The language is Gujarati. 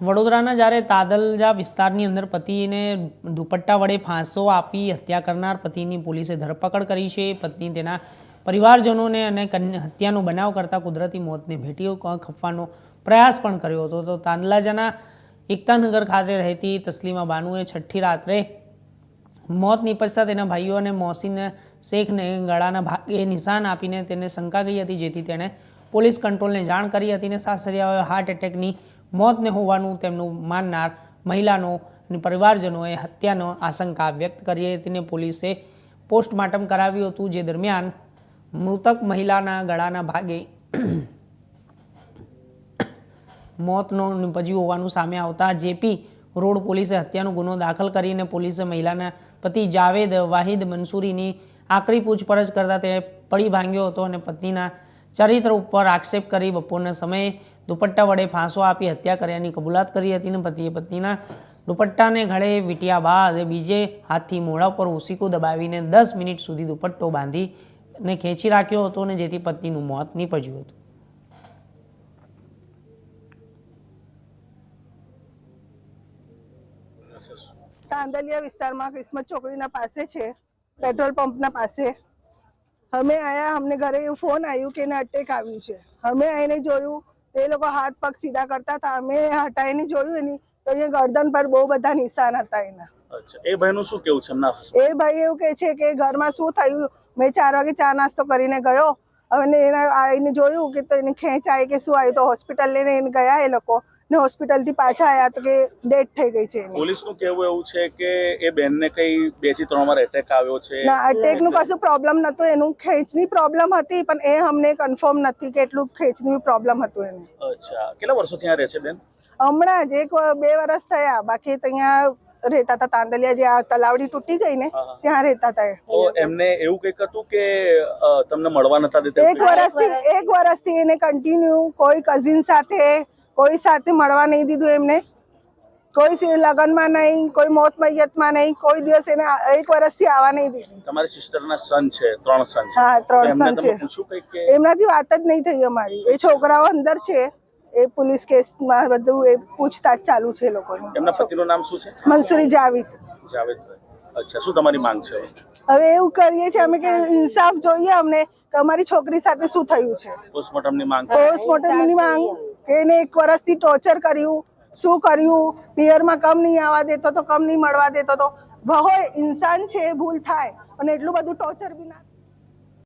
વડોદરાના જ્યારે તાદલજા વિસ્તારની અંદર પતિને દુપટ્ટા વડે ફાંસો આપી હત્યા કરનાર પતિની પોલીસે ધરપકડ કરી છે. પત્ની તેના પરિવારજનોને અને હત્યાનો બનાવ કરતા કુદરતી મોતને ભેટીઓ ખપવાનો પ્રયાસ પણ કર્યો હતો. તો તાંદલાજાના એકતાનગર ખાતે રહેતી તસ્લીમા બાનુએ છઠ્ઠી રાત્રે મોત નિપજતા તેના ભાઈઓ અને મોહસિન શેખને ગળાના ભાગે નિશાન આપીને તેને શંકા ગઈ હતી, જેથી તેણે પોલીસ કંટ્રોલને જાણ કરી હતી અને સાસરિયાઓએ હાર્ટ એટેકની મોતને હોવાનું તેમનું માનનાર મહિલાનો અને પરિવારજનોએ હત્યાનો આશંકા વ્યક્ત કરી હતી. પોલીસે પોસ્ટમોર્ટમ કરાવ્યું હતું. જે દરમિયાન મૃતક મહિલાના ગળાના ભાગે મોતનો નિપજ્યું હોવાનું સામે આવતા જેપી રોડ પોલીસે હત્યાનો ગુનો દાખલ કરીને પોલીસે મહિલાના પતિ જાવેદ વાહિદ મંસૂરીની આકરી પૂછપરછ કરતા તે પડી ભાંગ્યો હતો અને પત્નીના ચરિત્ર ઉપર આક્ષેપ કરી બપોરના સમયે દુપટ્ટા વડે ફાંસો આપી હત્યા કર્યાની કબૂલાત કરી હતી અને પતિએ પત્નીના દુપટ્ટાને ઘડે વીટ્યા બાદ બીજે હાથથી મોઢા પર ઉસીકું દબાવીને દસ મિનિટ સુધી દુપટ્ટો બાંધી ને ખેંચી રાખ્યો હતો અને જેથી પત્નીનું મોત નીપજ્યું હતું. તાંદલિયા વિસ્તારમાં કિસ્મત ચોકડીના પાસે છે, પેટ્રોલ પંપના પાસે. અમે આયા અમને ઘરે ફોન આવ્યું કે એને અટેક આવ્યું છે. અમે આવીને જોયું એ લોકો હાથ પગ સીધા કરતા હતા. અમે હટાઈને જોયું એની તો અહીંયા ગરદન પર બહુ બધા નિશાન હતા એના. એ ભાઈનું શું કેવું છે એ ભાઈ એવું કે છે કે ઘરમાં શું થયું? મેં ચાર વાગે ચા નાસ્તો કરીને ગયો. અને એના આવીને જોયું કે તો એને ખેંચ આવી કે શું આવ્યું? તો હોસ્પિટલ લઈને એને ગયા એ લોકો. ને હોસ્પિટલથી પાછા આવ્યા તો કે ડેથ થઈ ગઈ છે પોલીસનું કહેવું એવું છે કે એ બેનને કઈ બેથી ત્રણ વાર એટેક આવ્યો છે. ના અટેકનું કશું પ્રોબ્લેમ નતો એનું ખેંચની પ્રોબ્લેમ હતી પણ એ અમને કન્ફર્મ નથી કે એટલું ખેંચની પ્રોબ્લેમ હતું એને. અચ્છા. કેટલા વર્ષોથી આ રહે છે બેન? હમણાં જ એક બે વર્ષ થયા. બાકી ત્યાં રહેતા હતા તાંદલિયા જે આ તલાવડી તૂટી ગઈ ને. ત્યાં રહેતા હતા તો એમને એવું કંઈક હતું કે તમને મળવા નતા દેતા? એક વર્ષથી એક વર્ષથી એને કન્ટિન્યુ કોઈ કઝિન સાથે કોઈ સાથે મળવા નહીં દીધું એમને. કોઈ લગ્નમાં નહીં કોઈ મોત મૈયતમાં નહીં કોઈ દિવસ એને એક વર્ષથી આવવા નહીં દીધું. તમારી સિસ્ટરના સન છે ત્રણ સન છે. હા ત્રણ સન છે. એમનાથી વાત જ નહીં થઈ અમારી. એ છોકરાઓ અંદર છે એ પોલીસ કેસમાં બધું એ પૂછતાછ ચાલુ છે એ લોકોની. એમના પતિનું નામ શું છે? મંસૂરી જાવીદ. જાવેદભાઈ અચ્છા શું તમારી માંગ છે? હવે? એવું કરીએ છીએ અમે કે ઇન્સાફ જોઈએ અમને કે અમારી છોકરી સાથે શું થયું છે? પોસ્ટમોર્ટમની માંગ. પોસ્ટમોર્ટમની માંગ એને એક વર્ષથી ટોર્ચર કર્યું. શું કર્યું? પિયરમાં કમ નહીં આવવા દેતો તો કમ નહીં મળવા દેતો તો. હોય ઇન્સાન છે ભૂલ થાય. અને એટલું બધું ટોર્ચર બી ના